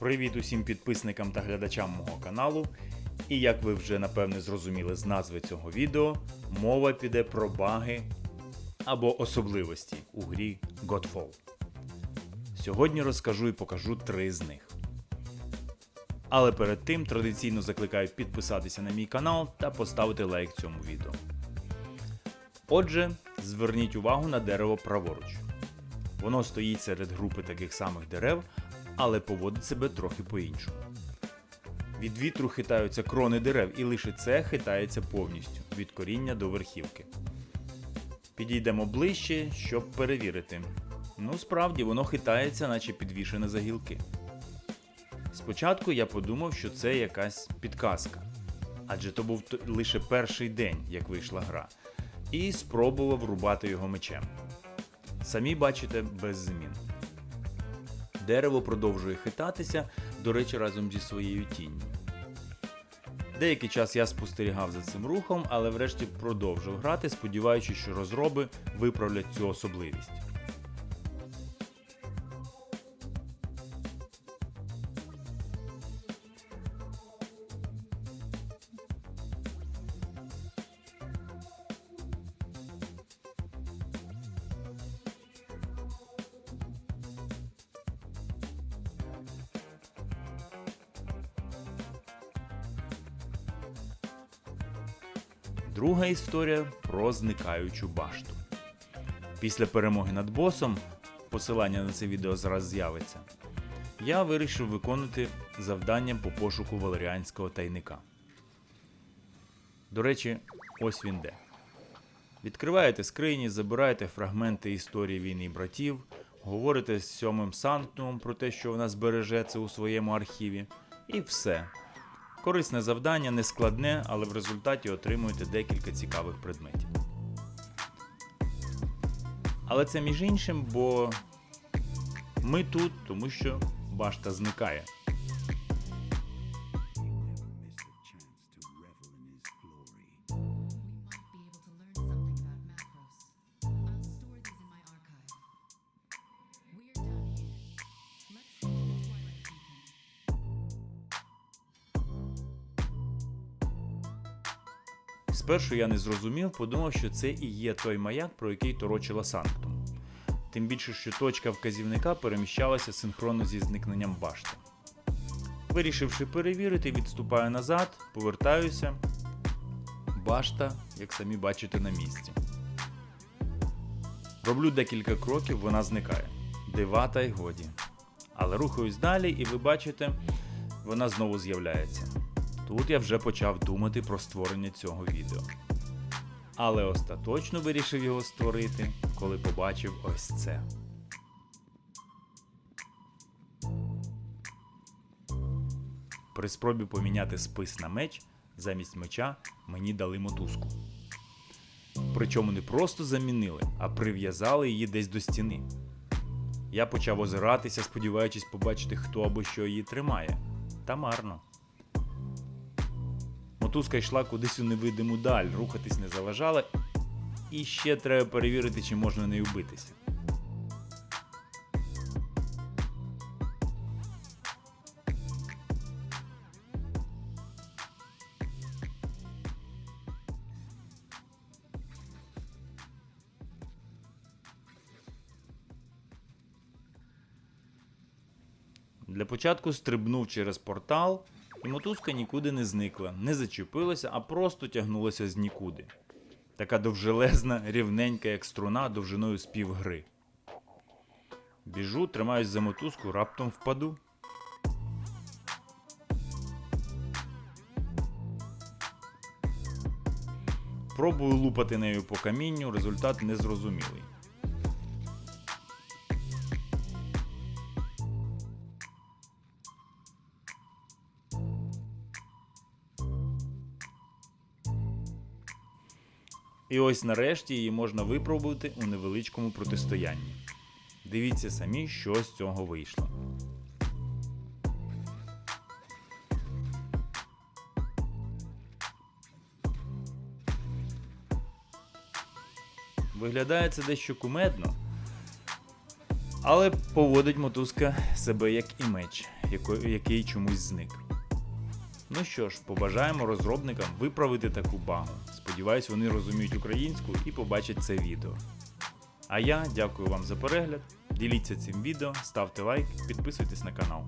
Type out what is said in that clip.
Привіт усім підписникам та глядачам мого каналу. І як ви вже напевне зрозуміли з назви цього відео, мова піде про баги або особливості у грі Godfall. Сьогодні розкажу і покажу три з них. Але перед тим традиційно закликаю підписатися на мій канал та поставити лайк цьому відео. Отже, зверніть увагу на дерево праворуч. Воно стоїть серед групи таких самих дерев, але поводить себе трохи по-іншому. Від вітру хитаються крони дерев, і лише це хитається повністю від коріння до верхівки. Підійдемо ближче, щоб перевірити. Ну, справді, воно хитається, наче підвішене за гілки. Спочатку я подумав, що це якась підказка, адже то був лише перший день, як вийшла гра, і спробував рубати його мечем. Самі бачите без змін. Дерево продовжує хитатися, до речі, разом зі своєю тінню. Деякий час я спостерігав за цим рухом, але врешті продовжив грати, сподіваючись, що розроби виправлять цю особливість. Друга історія про зникаючу башту. Після перемоги над босом, посилання на це відео зараз з'явиться, я вирішив виконати завдання по пошуку валеріанського тайника. До речі, ось він де. Відкриваєте скрині, забираєте фрагменти історії війни братів, говорите з сьомим санктумом про те, що вона збереже це у своєму архіві, і все. Корисне завдання, не складне, але в результаті отримуєте декілька цікавих предметів. Але це між іншим, бо ми тут, тому що башта зникає. Спершу я не зрозумів, подумав, що це і є той маяк, про який торочила Санктум. Тим більше, що точка вказівника переміщалася синхронно зі зникненням башти. Вирішивши перевірити, відступаю назад, повертаюся. Башта, як самі бачите, на місці. Роблю декілька кроків, вона зникає. Дива та й годі. Але рухаюсь далі, і ви бачите, вона знову з'являється. Тут я вже почав думати про створення цього відео. Але остаточно вирішив його створити, коли побачив ось це. При спробі поміняти спис на меч, замість меча мені дали мотузку. Причому не просто замінили, а прив'язали її десь до стіни. Я почав озиратися, сподіваючись побачити, хто або що її тримає. Та марно. Мотузка йшла кудись у невидиму даль, рухатись не заважала. І ще треба перевірити, чи можна нею битися. Для початку стрибнув через портал, і мотузка нікуди не зникла, не зачепилася, а просто тягнулася з нікуди. Така довжелезна, рівненька, як струна, довжиною з півгри. Біжу, тримаюсь за мотузку, раптом впаду. Пробую лупати нею по камінню, результат незрозумілий. І ось нарешті її можна випробувати у невеличкому протистоянні. Дивіться самі, що з цього вийшло. Виглядає це дещо кумедно, Але поводить мотузка себе як і меч, який чомусь зник. Ну що ж, побажаємо розробникам виправити таку багу. Сподіваюсь, вони розуміють українську і побачать це відео. А я дякую вам за перегляд. Діліться цим відео, ставте лайк, підписуйтесь на канал.